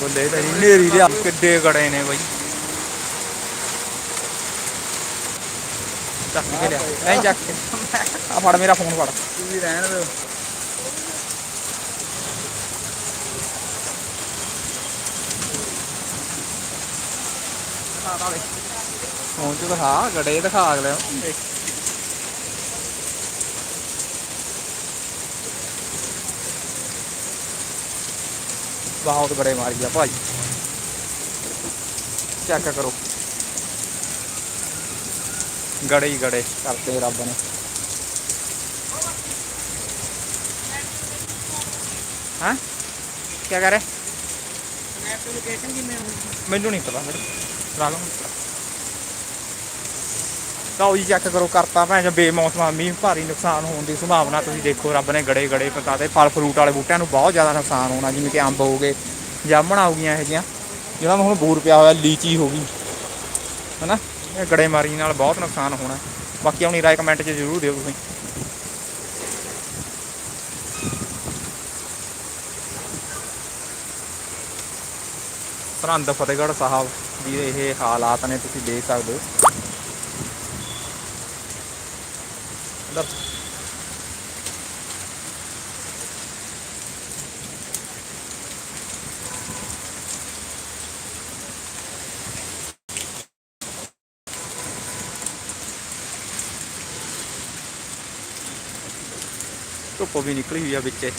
ਬੋਲੇ ਤਾਂ ਜੀ ਨੇਰੀ ਦੇ ਕਿੱਡੇ ਗੜੇ ਨੇ ਬਈ। ਚੱਕ ਕੇ ਲਿਆ। ਨਹੀਂ ਚੱਕ ਕੇ। ਆ ਫੜ ਮੇਰਾ ਫੋਨ ਫੜ। ਤੁਸੀਂ ਰਹਿਣ ਦਿਓ। ਫੋਨ ਚ ਦਿਖਾ ਗੜੇ ਦਿਖਾ ਅਗਲੇ ਨੂੰ। ਬਹੁਤ ਗੜੇ ਮਾਰੀ ਆ ਭਾਈ ਚੈੱਕ ਕਰੋ ਗੜੇ ਹੀ ਗੜੇ ਕਰਤੇ ਰੱਬ ਨੇ ਹਾਂ ਕੀ ਕਰ ਰਿਹਾ ਮੈਪ ਲੋਕੇਸ਼ਨ ਕਿੰਨੇ ਹੋਈ ਮੈਨੂੰ ਨਹੀਂ ਪਤਾ ਮੇਰੇ ਲਾ ਲਓ ਤਾਂ ਜੀ ਚੈੱਕ ਕਰੋ ਕਰਤਾ ਭੈਣ ਜੋ ਬੇਮੌਸਮਾ ਮੀਂਹ ਭਾਰੀ ਨੁਕਸਾਨ ਹੋਣ ਦੀ ਸੰਭਾਵਨਾ ਤੁਸੀਂ ਦੇਖੋ, ਰੱਬ ਨੇ ਗੜੇ ਗੜੇ ਪਤਾ ਫਲ ਫਰੂਟ ਵਾਲੇ ਬੂਟਿਆਂ ਨੂੰ ਬਹੁਤ ਜ਼ਿਆਦਾ ਨੁਕਸਾਨ ਹੋਣਾ, ਜਿਵੇਂ ਕਿ ਅੰਬ ਹੋ ਗਏ, ਜਾਮਣਾ ਹੋ ਗਈਆਂ ਇਹ ਜਿਹੀਆਂ, ਜਿਹਨਾਂ ਨੂੰ ਹੁਣ ਬੂਰ ਪਿਆ ਹੋਇਆ, ਲੀਚੀ ਹੋ ਗਈ, ਹਨਾ? ਇਹ ਗੜੇ ਮਾਰੀ ਨਾਲ ਬਹੁਤ ਨੁਕਸਾਨ ਹੋਣਾ। ਬਾਕੀ ਆਪਣੀ ਰਾਏ ਕਮੈਂਟ 'ਚ ਜ਼ਰੂਰ ਦਿਓ ਤੁਸੀਂ। ਸਰਹੰਦ ਫਤਿਹਗੜ੍ਹ ਸਾਹਿਬ ਦੀ ਇਹ ਹਾਲਾਤ ਨੇ, ਤੁਸੀਂ ਦੇਖ ਸਕਦੇ ਹੋ। તો પમીની કઈ વ્યા બેચે